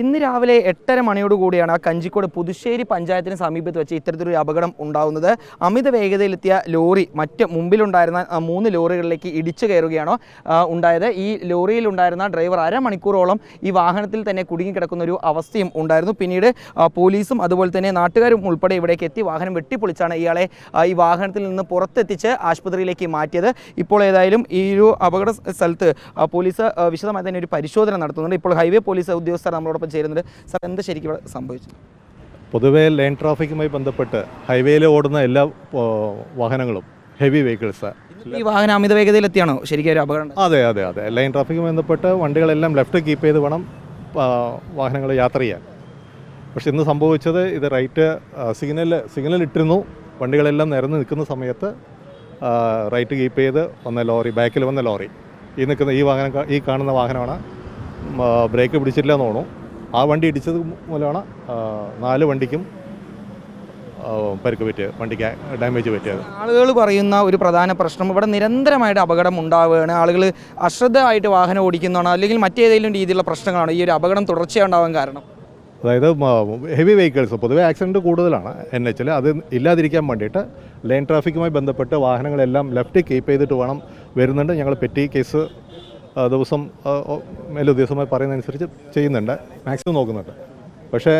ഇന്ന് രാവിലെ എട്ടര മണിയോടുകൂടിയാണ് ആ കഞ്ചിക്കോട് പുതുശ്ശേരി പഞ്ചായത്തിന് സമീപത്ത് വെച്ച് ഇത്തരത്തിലൊരു അപകടം ഉണ്ടാകുന്നത് അമിത വേഗതയിലെത്തിയ ലോറി മറ്റ് മുമ്പിലുണ്ടായിരുന്ന മൂന്ന് ലോറികളിലേക്ക് ഇടിച്ചു കയറുകയാണോ ഉണ്ടായത്. ഈ ലോറിയിലുണ്ടായിരുന്ന ഡ്രൈവർ അരമണിക്കൂറോളം ഈ വാഹനത്തിൽ തന്നെ കുടുങ്ങിക്കിടക്കുന്ന ഒരു അവസ്ഥയും ഉണ്ടായിരുന്നു. പിന്നീട് പോലീസും അതുപോലെ തന്നെ നാട്ടുകാരും ഉൾപ്പെടെ ഇവിടേക്ക് എത്തി വാഹനം വെട്ടിപ്പൊളിച്ചാണ് ഇയാളെ ഈ വാഹനത്തിൽ നിന്ന് പുറത്തെത്തിച്ച് ആശുപത്രിയിലേക്ക് മാറ്റിയത്. ഇപ്പോൾ ഏതായാലും ഈ ഒരു അപകട സ്ഥലത്ത് പോലീസ് വിശദമായി തന്നെ ഒരു പരിശോധന നടത്തുന്നുണ്ട്. ഇപ്പോൾ ഹൈവേ പോലീസ് ഉദ്യോഗസ്ഥർ നമ്മളോടൊപ്പം ചേരുന്നുണ്ട്. സാർ എന്ത് ശരിക്കും ഇവിടെ സംഭവിച്ചു? പൊതുവേ ലൈൻ ട്രാഫിക്കുമായി ബന്ധപ്പെട്ട് ഹൈവേയിൽ ഓടുന്ന എല്ലാ വാഹനങ്ങളും ഹെവി വെഹിക്കിൾസ് ഈ വാഹനം അമിത വേഗതയിൽ എത്തിയാണോ ശരിക്കും ഒരു അപകടം അതെ അതെ അതെ. ലൈൻ ട്രാഫിക്കുമായി ബന്ധപ്പെട്ട് വണ്ടികളെല്ലാം ലെഫ്റ്റ് കീപ്പ് ചെയ്ത് വേണം വാഹനങ്ങൾ യാത്ര ചെയ്യാൻ. പക്ഷെ ഇന്ന് സംഭവിച്ചത് ഇത് റൈറ്റ് സിഗ്നൽ സിഗ്നൽ ഇട്ടിരുന്നു. വണ്ടികളെല്ലാം നിരന്ന് നിൽക്കുന്ന സമയത്ത് റൈറ്റ് കീപ്പ് ചെയ്ത് വന്ന ലോറി ബാക്കിൽ വന്ന ലോറി. ഈ നിൽക്കുന്ന ഈ വാഹനം ഈ കാണുന്ന വാഹനമാണ് ബ്രേക്ക് പിടിച്ചില്ല എന്ന് തോന്നുന്നു. ആ വണ്ടി ഇടിച്ചത് മൂലമാണ് നാല് വണ്ടിക്കും പരിക്ക് പറ്റിയത് വണ്ടിക്ക് ഡാമേജ് പറ്റിയത്. ആളുകൾ പറയുന്ന ഒരു പ്രധാന പ്രശ്നം ഇവിടെ നിരന്തരമായിട്ട് അപകടം ഉണ്ടാവുകയാണ്. ആളുകൾ അശ്രദ്ധമായിട്ട് വാഹനം ഓടിക്കുന്നതാണോ അല്ലെങ്കിൽ മറ്റേതെങ്കിലും രീതിയിലുള്ള പ്രശ്നങ്ങളാണോ. ഈ ഒരു അപകടം തുടർച്ചയായി ഉണ്ടാവാൻ കാരണം. അതായത് ഹെവി വെഹിക്കിൾസ് പൊതുവേ ആക്സിഡന്റ് കൂടുതലാണ്. എൻ എച്ചിൽ അത് ഇല്ലാതിരിക്കാൻ വേണ്ടിയിട്ട് ലൈൻ ട്രാഫിക്കുമായി ബന്ധപ്പെട്ട് വാഹനങ്ങളെല്ലാം ലെഫ്റ്റ് കീപ്പ് ചെയ്തിട്ട് വേണം വരുന്നുണ്ട്. ഞങ്ങൾ പെറ്റി കേസ് ദിവസം മേലുദ്യോഗസ്ഥമായി പറയുന്നതനുസരിച്ച് ചെയ്യുന്നുണ്ട്. മാക്സിമം നോക്കുന്നുണ്ട്. പക്ഷേ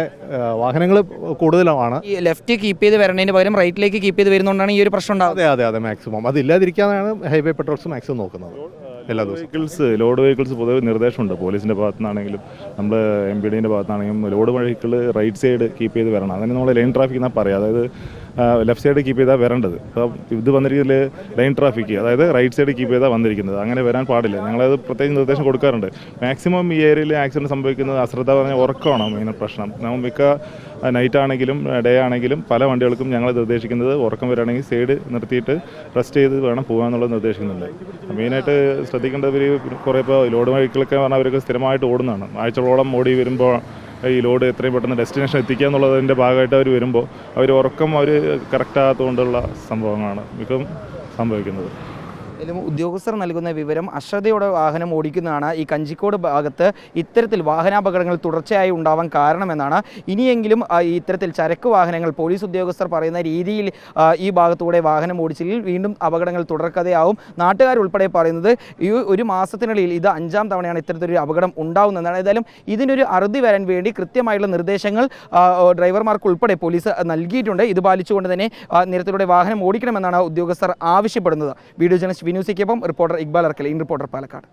വാഹനങ്ങൾ കൂടുതലാണ്. ഈ ലെഫ്റ്റ് കീപ്പ് ചെയ്ത് വരണതിന് പകരം റൈറ്റിലേക്ക് കീപ്പ് ചെയ്ത് വരുന്നതുകൊണ്ടാണ് ഈ ഒരു പ്രശ്നം ഉണ്ടാകുന്നത് അതെ അതെ അതെ മാക്സിമം അതില്ലാതിരിക്കാനാണ് ഹൈവേ പെട്രോൾസ് മാക്സിമം നോക്കുന്നത്. എല്ലാ ദിവസവും. വെഹിക്കിൾസ് ലോഡ് വെഹിക്കിൾസ് പൊതുവെ നിർദ്ദേശമുണ്ട്. പോലീസിന്റെ ഭാഗത്തു നിന്നാണെങ്കിലും നമ്മൾ എം പി ഡിന്റെ ഭാഗത്താണെങ്കിലും load vehicle right side keep ചെയ്ത് വരണം. അതിന് നമ്മൾ ലൈൻ ട്രാഫിക് എന്നാൽ പറയാം. അതായത് ലെഫ്റ്റ് സൈഡ് കീപ്പ് ചെയ്താൽ വരേണ്ടത്. അപ്പോൾ ഇത് വന്നിരിക്കുന്നത് ലൈൻ ട്രാഫിക് അതായത് റൈറ്റ് സൈഡ് കീപ്പ് ചെയ്താൽ വന്നിരിക്കുന്നത്. അങ്ങനെ വരാൻ പാടില്ല. ഞങ്ങളത് പ്രത്യേകം നിർദ്ദേശം കൊടുക്കാറുണ്ട്. മാക്സിമം ഈ ഏരിയയിൽ ആക്സിഡന്റ് സംഭവിക്കുന്നത് അശ്രദ്ധ പറഞ്ഞ ഉറക്കമാണ് മെയിൻ പ്രശ്നം? നമ്മൾ മിക്ക നൈറ്റ് ആണെങ്കിലും ഡേ ആണെങ്കിലും പല വണ്ടികൾക്കും ഞങ്ങൾ നിർദ്ദേശിക്കുന്നത് ഉറക്കം വരികയാണെങ്കിൽ സൈഡ് നിർത്തിയിട്ട് റെസ്റ്റ് ചെയ്ത് വേണം പോകാമെന്നുള്ളത് നിർദ്ദേശിക്കുന്നുണ്ട്. മെയിനായിട്ട് ശ്രദ്ധിക്കേണ്ടവർ കുറേ ഇപ്പോൾ ലോഡ് വഴികളൊക്കെ പറഞ്ഞാൽ അവരൊക്കെ സ്ഥിരമായിട്ട് ഓടുന്നതാണ്. ആഴ്ചകളോളം ഓടി വരുമ്പോൾ ഈ ലോഡ് എത്രയും പെട്ടെന്ന് ഡെസ്റ്റിനേഷൻ എത്തിക്കുക എന്നുള്ളതിന്റെ ഭാഗമായിട്ട് അവർ വരുമ്പോൾ അവർ ഉറക്കം അവർ കറക്റ്റ് ആകാത്തതുകൊണ്ടുള്ള സംഭവങ്ങളാണ് മിക്കതും സംഭവിക്കുന്നത്. ഇതിലും ഉദ്യോഗസ്ഥർ നൽകുന്ന വിവരം അശ്രദ്ധയോടെ വാഹനം ഓടിക്കുന്നതാണ്. ഈ കഞ്ചിക്കോട് ഭാഗത്ത് ഇത്തരത്തിൽ വാഹനാപകടങ്ങൾ തുടർച്ചയായി ഉണ്ടാവാൻ കാരണമെന്നാണ്. ഇനിയെങ്കിലും ഇത്തരത്തിൽ ചരക്ക് വാഹനങ്ങൾ പോലീസ് ഉദ്യോഗസ്ഥർ പറയുന്ന രീതിയിൽ ഈ ഭാഗത്തൂടെ വാഹനം ഓടിച്ചില്ലെങ്കിൽ വീണ്ടും അപകടങ്ങൾ തുടർക്കഥയാവും. നാട്ടുകാരുൾപ്പെടെ പറയുന്നത് ഈ ഒരു മാസത്തിനുള്ളിൽ ഇത് അഞ്ചാം തവണയാണ് ഇത്തരത്തിലൊരു അപകടം ഉണ്ടാവുന്നതാണ് ഏതായാലും ഇതിനൊരു അറുതി വരാൻ വേണ്ടി കൃത്യമായുള്ള നിർദ്ദേശങ്ങൾ ഡ്രൈവർമാർക്കുൾപ്പെടെ പോലീസ് നൽകിയിട്ടുണ്ട്. ഇത് പാലിച്ചുകൊണ്ട് തന്നെ നിരത്തിലൂടെ വാഹനം ഓടിക്കണമെന്നാണ് ഉദ്യോഗസ്ഥർ ആവശ്യപ്പെടുന്നത്. Video journalist Vinu ന്യൂസിക്കൊപ്പം reporter Iqbal Arkal in reporter Palakkad.